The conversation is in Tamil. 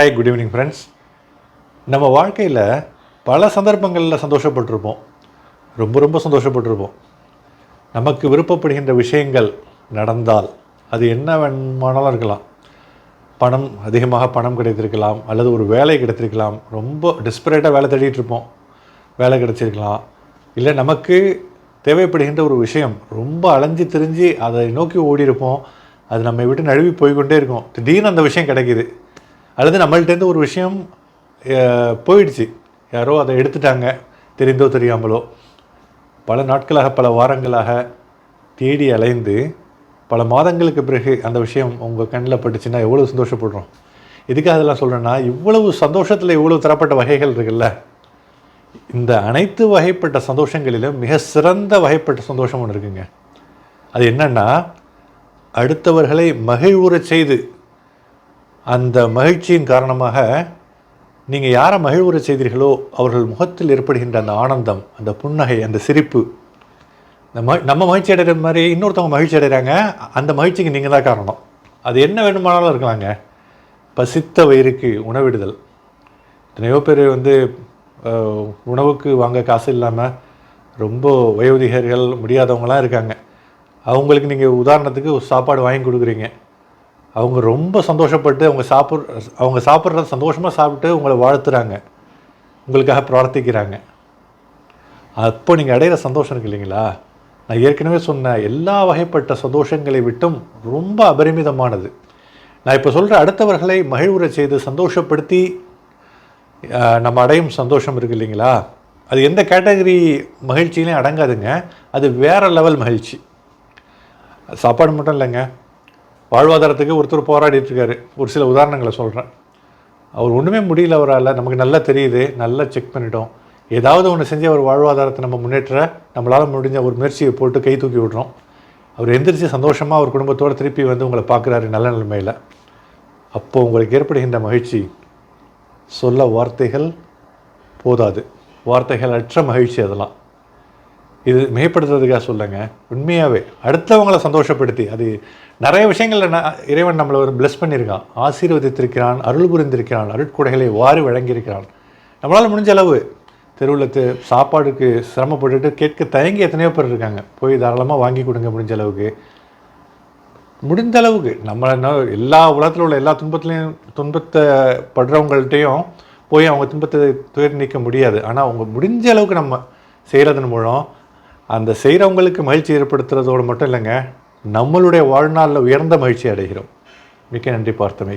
ஹாய் குட் ஈவினிங் ஃப்ரெண்ட்ஸ் நம்ம வாழ்க்கையில் பல சந்தர்ப்பங்களில் சந்தோஷப்பட்டிருப்போம். ரொம்ப ரொம்ப சந்தோஷப்பட்டிருப்போம். நமக்கு விருப்பப்படுகின்ற விஷயங்கள் நடந்தால் அது என்ன வேணுமானாலும் இருக்கலாம். பணம் அதிகமாக பணம் கிடைத்திருக்கலாம் அல்லது ஒரு வேலை கிடைத்திருக்கலாம். ரொம்ப டிஸ்பரேட்டாக வேலை தேடிட்டு இருப்போம். வேலை கிடைச்சிருக்கலாம். இல்லை நமக்கு தேவைப்படுகின்ற ஒரு விஷயம் ரொம்ப அலைஞ்சு திரிஞ்சு அதை நோக்கி ஓடி இருப்போம் அது நம்மை விட்டு நழுவி போய்க்கொண்டே இருக்கும். திடீர்னு அந்த விஷயம் கிடைக்கிது. அல்லது நம்மள்ட்டேருந்து ஒரு விஷயம் போயிடுச்சு. யாரோ அதை எடுத்துட்டாங்க தெரிந்தோ தெரியாமலோ. பல நாட்களாக பல வாரங்களாக தேடி அலைந்து பல மாதங்களுக்கு பிறகு அந்த விஷயம் உங்கள் கண்ணில் பட்டுச்சுன்னா எவ்வளோ சந்தோஷப்படுறோம்? எதுக்காக அதெல்லாம் சொல்கிறேன்னா இவ்வளவு சந்தோஷத்தில் இவ்வளவு தரப்பட்ட வகைகள் இருக்குல்ல. இந்த அனைத்து வகைப்பட்ட சந்தோஷங்களிலும் மிக சிறந்த வகைப்பட்ட சந்தோஷம் ஒன்று இருக்குங்க. அது என்னென்னா அடுத்தவர்களை மகிழ்வுறச் செய்து அந்த மகிழ்ச்சியின் காரணமாக நீங்கள் யாரை மகிழ்வுரை செய்தீர்களோ அவர்கள் முகத்தில் ஏற்படுகின்ற அந்த ஆனந்தம் அந்த புன்னகை அந்த சிரிப்பு நம்ம நம்ம மகிழ்ச்சி அடைகிற மாதிரி இன்னொருத்தவங்க மகிழ்ச்சி அடைகிறாங்க அந்த மகிழ்ச்சிக்கு நீங்கள் தான் காரணம். அது என்ன வேணுமானாலும் இருக்கலாங்க. பசித்த வயிறுக்கு உணவிடுதல். எத்தனையோ பேர் வந்து உணவுக்கு வாங்க காசு இல்லாமல் ரொம்ப வயோதிகர்கள் முடியாதவங்களாம் இருக்காங்க. அவங்களுக்கு நீங்கள் உதாரணத்துக்கு ஒரு சாப்பாடு வாங்கி கொடுக்குறீங்க. அவங்க ரொம்ப சந்தோஷப்பட்டு அவங்க சாப்பிட்ற அவங்க சாப்பிட்றத சந்தோஷமாக சாப்பிட்டு உங்களை வாழ்த்துறாங்க. உங்களுக்காக பிரார்த்திக்கிறாங்க. அப்போ நீங்கள் அடையிற சந்தோஷம் இருக்கு இல்லைங்களா? நான் ஏற்கனவே சொன்ன எல்லா வகைப்பட்ட சந்தோஷங்களை விட்டும் ரொம்ப அபரிமிதமானது. நான் இப்போ சொல்கிற அடுத்தவர்களை மகிழ்வுற செய்து சந்தோஷப்படுத்தி நம்ம அடையும் சந்தோஷம் இருக்கு இல்லைங்களா? அது எந்த கேட்டகரி மகிழ்ச்சியிலையும் அடங்காதுங்க. அது வேறு லெவல் மகிழ்ச்சி. சாப்பாடு மட்டும் இல்லைங்க. வாழ்வாதாரத்துக்கு ஒருத்தர் போராடிட்டு இருக்காரு ஒரு சில உதாரணங்களை சொல்கிறேன் அவர் ஒன்றுமே முடியல அவரால். நமக்கு நல்லா தெரியுது. நல்லா செக் பண்ணிட்டோம். ஏதாவது ஒன்று செஞ்சு அவர் வாழ்வாதாரத்தை நம்ம முன்னேற்ற நம்மளால் முடிஞ்ச ஒரு முயற்சியை போட்டு கை தூக்கி விடுறோம். அவர் எந்திரிச்சு சந்தோஷமாக அவர் குடும்பத்தோடு திருப்பி வந்து உங்களை பார்க்குறாரு நல்ல நிலைமையில். அப்போது உங்களுக்கு ஏற்படுகின்ற மகிழ்ச்சி சொல்ல வார்த்தைகள் போதாது. வார்த்தைகள் அற்ற மகிழ்ச்சி அதெல்லாம். இது மிகைப்படுத்துறதுக்காக சொல்லுங்க உண்மையாகவே அடுத்தவங்களை சந்தோஷப்படுத்தி அது நிறைய விஷயங்களில் நான் இறைவன் நம்மளை ஒரு பிளஸ் பண்ணியிருக்கான். ஆசீர்வதித்திருக்கிறான் அருள் புரிந்திருக்கிறான் அருட்கொடைகளை வாரி வழங்கியிருக்கிறான். நம்மளால் முடிஞ்ச அளவு தெருவில் சாப்பாடுக்கு சிரமப்பட்டுட்டு கேட்க தயங்கி எத்தனையோ பேர் இருக்காங்க. போய் தாராளமாக வாங்கி கொடுங்க முடிஞ்ச அளவுக்கு. முடிந்த அளவுக்கு நம்ம என்ன எல்லா உலகத்தில் உள்ள எல்லா துன்பத்துலேயும் துன்பத்தை படுறவங்கள்ட்டையும் போய் அவங்க துன்பத்தை துயர் நீக்க முடியாது. ஆனால் அவங்க முடிஞ்ச அளவுக்கு நம்ம செய்கிறதன் மூலம் அந்த செய்கிறவங்களுக்கு மகிழ்ச்சி ஏற்படுத்துறதோடு மட்டும் இல்லைங்க நம்மளுடைய வாழ்நாளில் உயர்ந்த மகிழ்ச்சி அடைகிறோம். மிக்க நன்றி பார்த்தமை